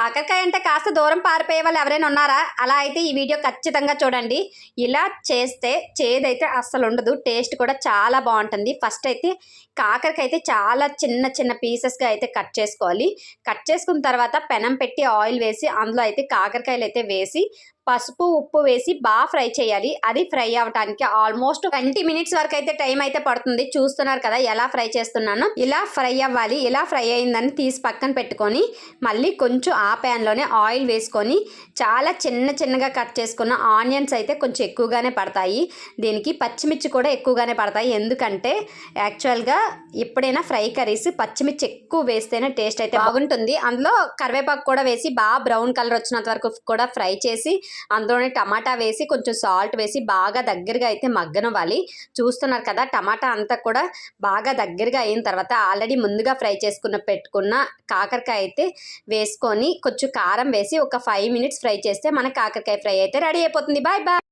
కాకరకాయ అంటే కాస్త దూరం పారిపోయే వాళ్ళు ఎవరైనా ఉన్నారా? అలా అయితే ఈ వీడియో ఖచ్చితంగా చూడండి. ఇలా చేస్తే చేదైతే అస్సలు ఉండదు. టేస్ట్ కూడా చాలా బాగుంటుంది. ఫస్ట్ అయితే కాకరకాయ అయితే చాలా చిన్న చిన్న పీసెస్గా అయితే కట్ చేసుకోవాలి. కట్ చేసుకున్న తర్వాత పెనం పెట్టి ఆయిల్ వేసి అందులో అయితే కాకరకాయలు అయితే వేసి పసుపు ఉప్పు వేసి బాగా ఫ్రై చేయాలి. అది ఫ్రై అవ్వడానికి ఆల్మోస్ట్ ట్వంటీ మినిట్స్ వరకు అయితే టైం అయితే పడుతుంది. చూస్తున్నారు కదా ఎలా ఫ్రై చేస్తున్నాను. ఇలా ఫ్రై అవ్వాలి. ఇలా ఫ్రై అయిందని తీసి పక్కన పెట్టుకొని మళ్ళీ కొంచెం ఆ ప్యాన్లోనే ఆయిల్ వేసుకొని చాలా చిన్న చిన్నగా కట్ చేసుకున్న ఆనియన్స్ అయితే కొంచెం ఎక్కువగానే పడతాయి. దీనికి పచ్చిమిర్చి కూడా ఎక్కువగానే పడతాయి. ఎందుకంటే యాక్చువల్గా ఎప్పుడైనా ఫ్రై కర్రీస్ పచ్చిమిర్చి ఎక్కువ వేస్తేనే టేస్ట్ అయితే బాగుంటుంది. అందులో కరివేపాకు కూడా వేసి బాగా బ్రౌన్ కలర్ వచ్చినంత వరకు కూడా ఫ్రై చేసి అందులోనే టమాటా వేసి కొంచెం సాల్ట్ వేసి బాగా దగ్గరగా అయితే మగ్గనవ్వాలి. చూస్తున్నారు కదా టమాటా అంతా కూడా బాగా దగ్గరగా అయిన తర్వాత ఆల్రెడీ ముందుగా ఫ్రై చేసుకున్న పెట్టుకున్న కాకరకాయ అయితే వేసుకొని కొంచెం కారం వేసి ఒక ఫైవ్ మినిట్స్ ఫ్రై చేస్తే మన కాకరకాయ ఫ్రై అయితే రెడీ అయిపోతుంది. Bye bye.